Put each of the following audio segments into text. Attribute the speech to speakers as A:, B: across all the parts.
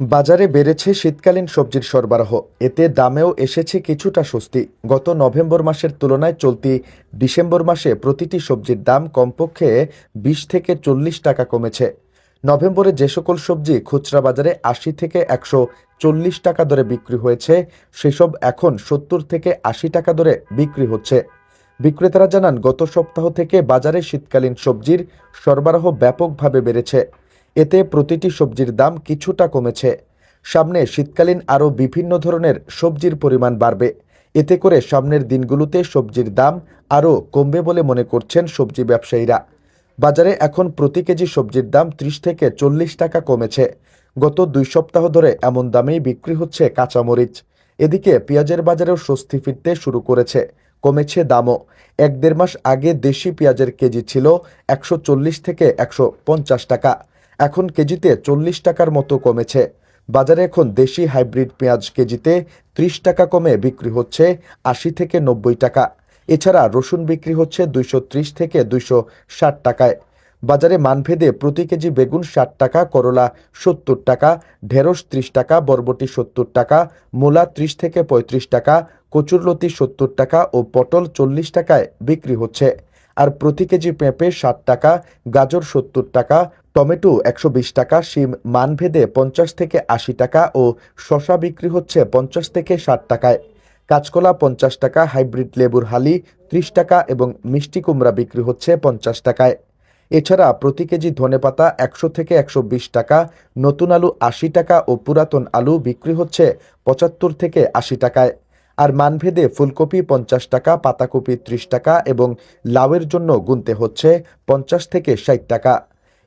A: বাজারে বেড়েছে শীতকালীন সবজির সরবরাহ। এতে দামেও এসেছে কিছুটা স্বস্তি। গত নভেম্বর মাসের তুলনায় চলতি ডিসেম্বর মাসে প্রতিটি সবজির দাম কমপক্ষে বিশ থেকে চল্লিশ টাকা কমেছে। নভেম্বরে যে সকল সবজি খুচরা বাজারে আশি থেকে একশো চল্লিশ টাকা দরে বিক্রি হয়েছে, সেসব এখন সত্তর থেকে আশি টাকা দরে বিক্রি হচ্ছে। বিক্রেতারা জানান, গত সপ্তাহ থেকে বাজারে শীতকালীন সবজির সরবরাহ ব্যাপকভাবে বেড়েছে। এতে প্রতিটি সবজির দাম কিছুটা কমেছে। সামনে শীতকালীন আরও বিভিন্ন ধরনের সবজির পরিমাণ বাড়বে। এতে করে সামনের দিনগুলোতে সবজির দাম আরও কমবে বলে মনে করছেন সবজি ব্যবসায়ীরা। বাজারে এখন প্রতি কেজি সবজির দাম ত্রিশ থেকে চল্লিশ টাকা কমেছে। গত দুই সপ্তাহ ধরে এমন দামেই বিক্রি হচ্ছে কাঁচামরিচ। এদিকে পেঁয়াজের বাজারেও স্বস্তি ফিরতে শুরু করেছে। কমেছে দামও। এক দেড় মাস আগে দেশি পেঁয়াজের কেজি ছিল একশো চল্লিশ থেকে একশো পঞ্চাশ টাকা। এখন কেজিতে চল্লিশ টাকার মতো কমেছে। বাজারে এখন দেশি হাইব্রিড পেঁয়াজ কেজিতে ত্রিশ টাকা কমে বিক্রি হচ্ছে আশি থেকে নব্বই টাকা। এছাড়া রসুন বিক্রি হচ্ছে দুইশো ত্রিশ থেকে দুইশো ষাট টাকায়। বাজারে মানভেদে প্রতি কেজি বেগুন ষাট টাকা, করলা সত্তর টাকা, ঢেঁড়স ত্রিশ টাকা, বরবটি সত্তর টাকা, মূলা ত্রিশ থেকে পঁয়ত্রিশ টাকা কচুরলতি সত্তর টাকা ও পটল চল্লিশ টাকায় বিক্রি হচ্ছে। আর প্রতি কেজি পেঁপে ষাট টাকা, গাজর সত্তর টাকা টমেটো একশো বিশ টাকা, শিম মানভেদে পঞ্চাশ থেকে আশি টাকা ও শশা বিক্রি হচ্ছে পঞ্চাশ থেকে ষাট টাকায়। কাঁচকলা পঞ্চাশ টাকা, হাইব্রিড লেবুর হালি ত্রিশ টাকা এবং মিষ্টি কুমড়া বিক্রি হচ্ছে পঞ্চাশ টাকায়। এছাড়া প্রতি কেজি ধনেপাতা একশো থেকে একশো বিশ টাকা, নতুন আলু আশি টাকা ও পুরাতন আলু বিক্রি হচ্ছে পঁচাত্তর থেকে আশি টাকায়। আর মানভেদে ফুলকপি পঞ্চাশ টাকা, পাতাকপি ত্রিশ টাকা এবং লাউয়ের জন্য গুনতে হচ্ছে পঞ্চাশ থেকে ষাট টাকা।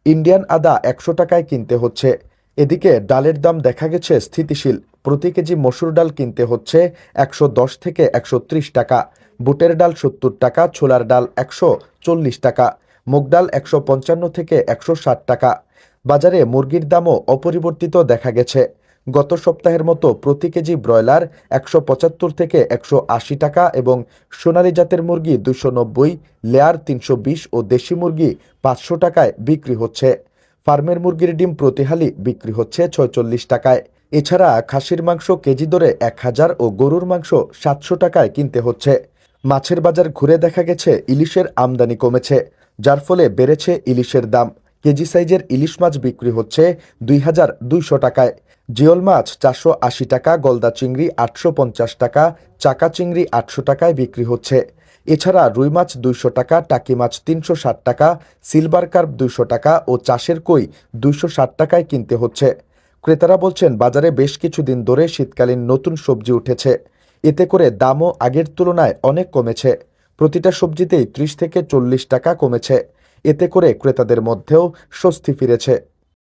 A: ইন্ডিয়ান আদা একশো টাকায় কিনতে হচ্ছে। এদিকে ডালের দাম দেখা গেছে স্থিতিশীল। প্রতি কেজি মসুর ডাল কিনতে হচ্ছে একশো দশ থেকে একশো ত্রিশ টাকা। বুটের ডাল সত্তর টাকা, ছোলার ডাল একশো চল্লিশ টাকা, মুগ ডাল একশো পঞ্চান্ন থেকে একশো ষাট টাকা। বাজারে মুরগির দামও অপরিবর্তিত দেখা গেছে। গত সপ্তাহের মতো প্রতি কেজি ব্রয়লার একশো পঁচাত্তর থেকে একশো আশি টাকা এবং সোনালী জাতের মুরগি দুশো নব্বই, লেয়ার তিনশো বিশ ও দেশি মুরগি পাঁচশো টাকায় বিক্রি হচ্ছে। ফার্মের মুরগির ডিম প্রতিহালি বিক্রি হচ্ছে ছয়চল্লিশ টাকায়। এছাড়া খাসির মাংস কেজি দরে এক হাজার ও গরুর মাংস সাতশো টাকায় কিনতে হচ্ছে। মাছের বাজার ঘুরে দেখা গেছে ইলিশের আমদানি কমেছে, যার ফলে বেড়েছে ইলিশের দাম। কেজি সাইজের ইলিশ মাছ বিক্রি হচ্ছে দুই হাজার দুইশো টাকায়। জিওল মাছ চারশো আশি টাকা, গলদা চিংড়ি আটশো পঞ্চাশ টাকা, চাকা চিংড়ি আটশো টাকায় বিক্রি হচ্ছে। এছাড়া রুই মাছ দুইশো টাকা, টাকি মাছ তিনশো ষাট টাকা, সিলভার কার্প দুইশো টাকা ও চাষের কই দুইশো ষাট টাকায় কিনতে হচ্ছে। ক্রেতারা বলছেন, বাজারে বেশ কিছুদিন ধরে শীতকালীন নতুন সবজি উঠেছে। এতে করে দামও আগের তুলনায় অনেক কমেছে। প্রতিটা সবজিতেই ত্রিশ থেকে চল্লিশ টাকা কমেছে। এতে করে ক্রেতাদের মধ্যেও স্বস্তি ফিরেছে।